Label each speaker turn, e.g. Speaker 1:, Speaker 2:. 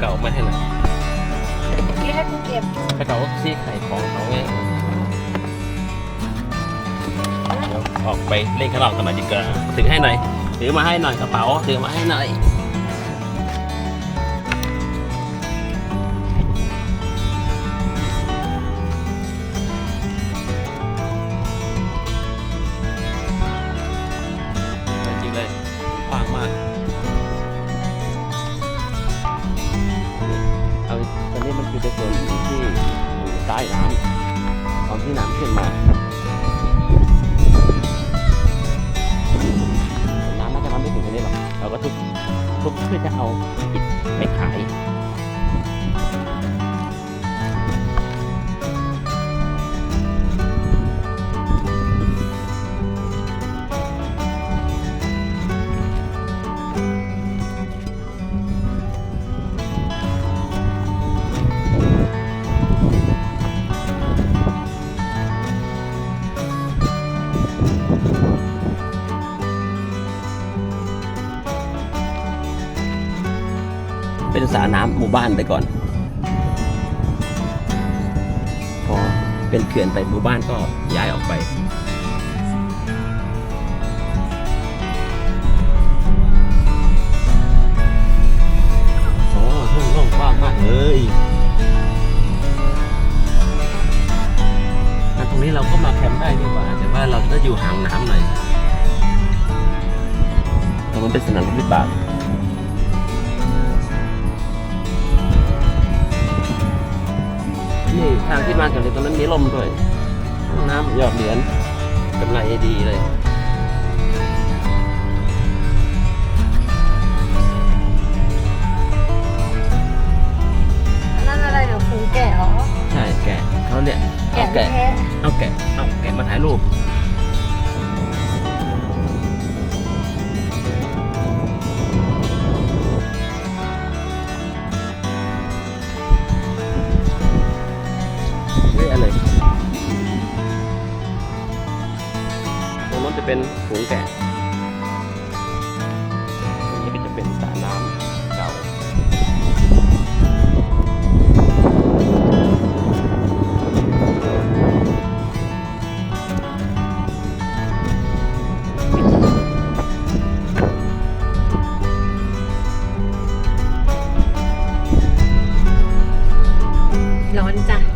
Speaker 1: เก่ามาให้หน่อย
Speaker 2: ที่ให้กูเก็บ
Speaker 1: ให้เขาซีไข่ของเขาไงเดี๋ยวออกไปเล่นข้างนอกกันหน่อยดีกว่าถือให้หน่อยถือมาให้หน่อยกระเป๋าถือมาให้หน่อย ที่อยู่ใต้น้ำตอนที่น้ำขึ้นมา น้ำน่าจะมาไม่ถึงตรงนี้หรอกเราก็ทุบทุบเพื่อจะเอาอิฐ เป็นสระน้ำหมู่บ้านไปก่อน พอเป็นเขื่อนไปหมู่บ้านก็ย้ายออกไปโอ้ทุ่งโล่งกว้างมากเลยงั้นตรงนี้เราก็มาแคมป์ได้ดีกว่า แต่ว่าเราจะอยู่ห่างน้ำหน่อยแต่มันเป็นสนามบินบาทางที่มาจากเลยตรงนั้นมีลมด้วยห้องน้ำหยอดเหรียญกำไรดีเลย
Speaker 2: นั่นอะไรเดี๋ยวฟูแก่เหรอ
Speaker 1: ใช่แกะเขาเนี่ยเอา
Speaker 2: แก่
Speaker 1: แกะ
Speaker 2: แท้
Speaker 1: เอาแกะเอาแกะมาถ่ายรูป จะเป็นฝูงแกะตรงนี้ก็จะเป็นสระน้ำเก่า
Speaker 2: ร้อนจ้ะ